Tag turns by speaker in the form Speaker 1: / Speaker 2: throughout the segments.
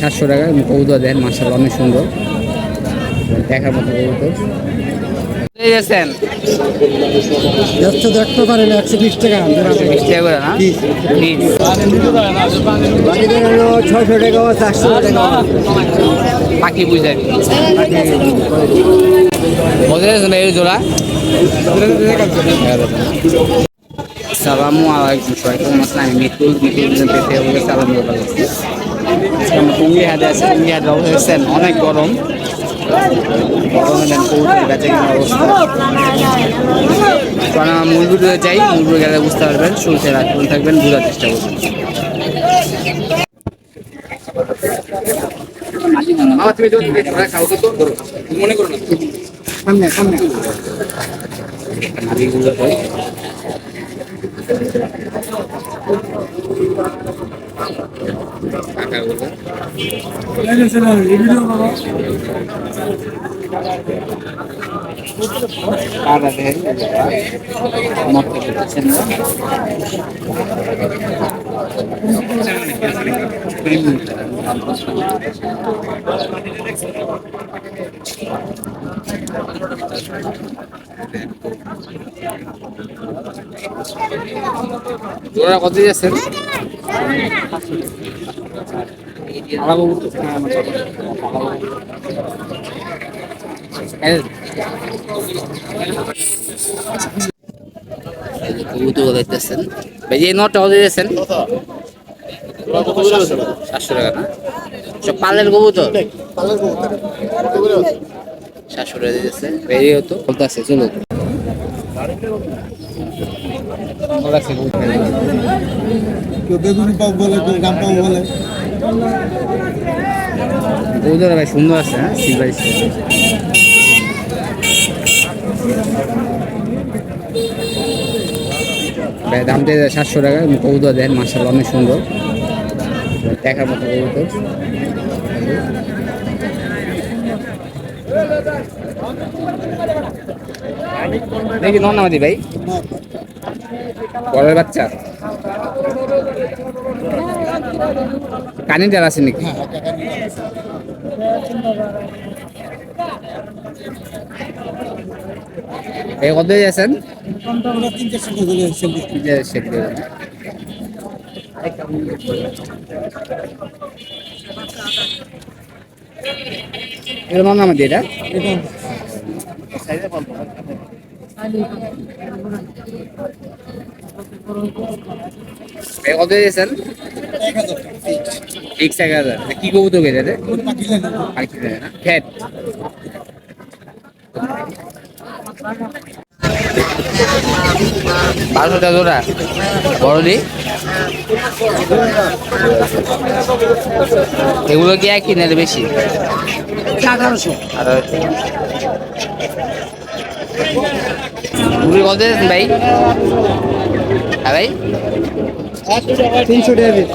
Speaker 1: সাতশো টাকা কবুতর দেন মাসাল অনেক সুন্দর। দেখার মতো কবুতর। পাখি বুঝে। এই জোড়া? সালামু আলাইকুম সবাই কেমন আছেন? মিতুল মিতুল পেতে সালাম আজকে আমরা টুঙ্গি হাটে আছি টুঙ্গি হাটে অবস্থা দেখছেন অনেক গরম। গরমে দেন বেঁচে অবস্থা। কারণ আমরা মূল যাই মূল ভিডিও গেলে বুঝতে পারবেন রাখবেন থাকবেন বোঝার চেষ্টা করবেন। আমার তুমি যদি তো মনে করো না।
Speaker 2: সামনে সামনে।
Speaker 1: কাকাগুলো কাটা দেখেন মরতে পেরেছেন কত যাচ্ছেন হ্যাঁ কবুতর দেখতেছেন ভাই কত দিয়েছেন সাতশো টাকা না সব পালের কবুতর সাতশো টাকা দিয়েছে বেরিয়ে হতো বলতে আছে চলো
Speaker 2: কেউ বেগুনি পাও বলে কেউ গাম পাও বলে।
Speaker 1: কবুতর ভাই সুন্দর আছে হ্যাঁ? সিলভার ভাই দাম দিয়ে সাতশো টাকা কবুতর দেন মাসাল অনেক সুন্দর। দেখার মতো কবুতর। দেখি ধন্যবাদ ভাই। বড়ের বাচ্চা? কানিটার আছে নাকি? এই কত আছেন এর নাম আমাদের এটা? কত দিয়েছেন?
Speaker 2: এক হাজার
Speaker 1: এক হাজার কি কবুতর গেছে আর কি না ফ্যাট জোড়া। বড় দি এগুলো কি একই না বেশি?
Speaker 2: আঠারোশো
Speaker 1: মুরগি কত ভাই? হ্যাঁ ভাই
Speaker 2: তিনশো টাকা পিস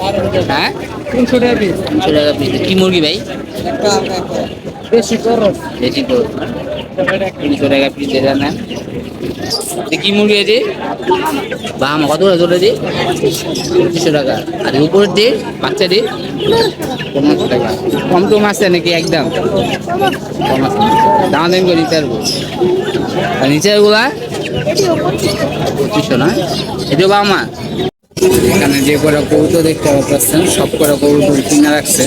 Speaker 1: হ্যাঁ?
Speaker 2: তিনশো টাকা পিস
Speaker 1: তিনশো টাকা পিস কি মুরগি ভাই? তিনশো টাকা পিস এটা নেন এটা কি মুরগি আছে বাম কত করে জোরে দি পঁচিশশো টাকা। আর উপরের দিয়ে বাচ্চা দিয়ে পনেরোশো টাকা। কম টম আছে নাকি একদম? কম দাম দাম করে নিতে পারব। আর নিচেরগুলা পঁচিশশো না এটা বামা এখানে যে কটা কবুতর দেখতে পাচ্ছেন, সব কটা কবুতর কিনে রাখছে।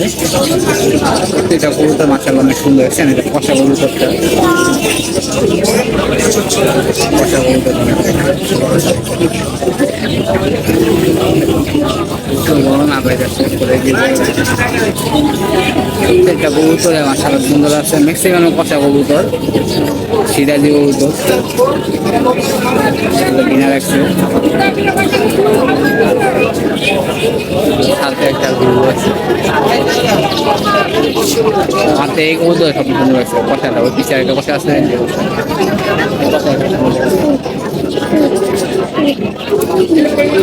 Speaker 1: প্রত্যেকটা কবুতর মাসাল অনেক সুন্দর আছে এটা কষা কবুতরটা। কষা কৌটো না পাই যাচ্ছে করে প্রত্যেকটা কবুতর মাসাল সুন্দর আছে। মেক্সিকানো কষা কবুতর, সিরাজি কবুতর। কিনে রাখছে। হাতে এই কবুতর সব সুন্দর আছে কষাটা ওই পিছিয়ে একটা কষা আছে।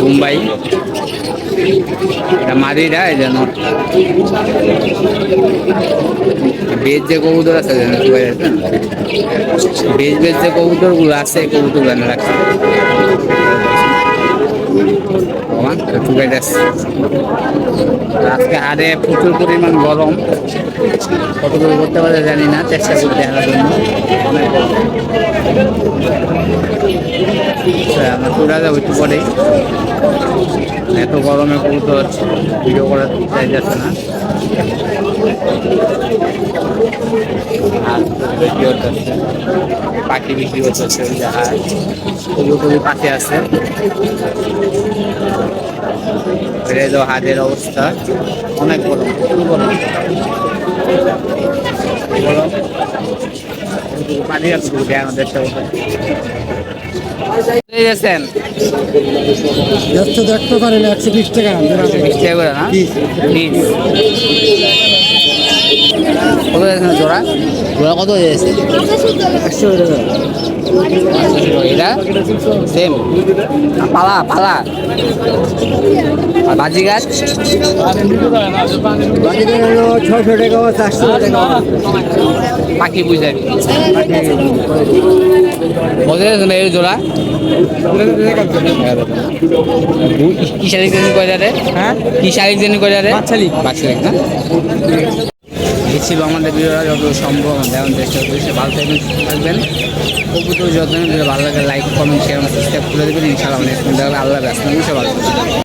Speaker 1: মুম্বাই। এটা মাদিরা এই যেন বেজ যে কবুতর আছে যেন? বেজ বেজ যে কবুতরগুলো আছে কবুতরগুলো রাখছে। ভগবান ঠুকাই যাচ্ছে। আজকে হাড়ে প্রচুর পরিমাণ গরম। কতটুকু করতে পারে জানি না চেষ্টা করি দেখার জন্য। অনেক। আচ্ছা, আমরা চলে যাব একটু পরেই। এত গরমে কবুতর ভিডিও করা চাই যাচ্ছে না। আর পাখি বিক্রি করতেছে ওই জায়গায় ওগুলো খুবই পাশে আছে তো হাতের অবস্থা অনেক গরম গরম গরম পানি আছে আমাদের
Speaker 2: একশো দেখতে পারেন একশো বিশ টাকা
Speaker 1: বিশ টাকা করে না? কত যাচ্ছে জোড়া? জোড়া কত হয়ে যাচ্ছে?
Speaker 2: একশো
Speaker 1: এটা সেম পালা পালা। আর বাজি গাছ?
Speaker 2: ছশো টাকা চারশো টাকা
Speaker 1: পাখি বুঝে। কত যাচ্ছে না এই জোড়া? কি শালিক জানি কয় যারে হ্যাঁ? কি শালিক জানি কয় যারে বাচ্চালিক বাচ্চালিক না? এই ছিল আমাদের ভিডিওটা যত সম্ভব এখন চেষ্টা করছি ভালো থাকবেন, সুস্থ থাকবেন। প্রকৃত যত্ন ভালো লাগে লাইক কমেন্ট শেয়ার সাবস্ক্রাইব করে দেবেন। ইনশাআল্লাহ আল্লাহ ব্যস্ত থাকবেন।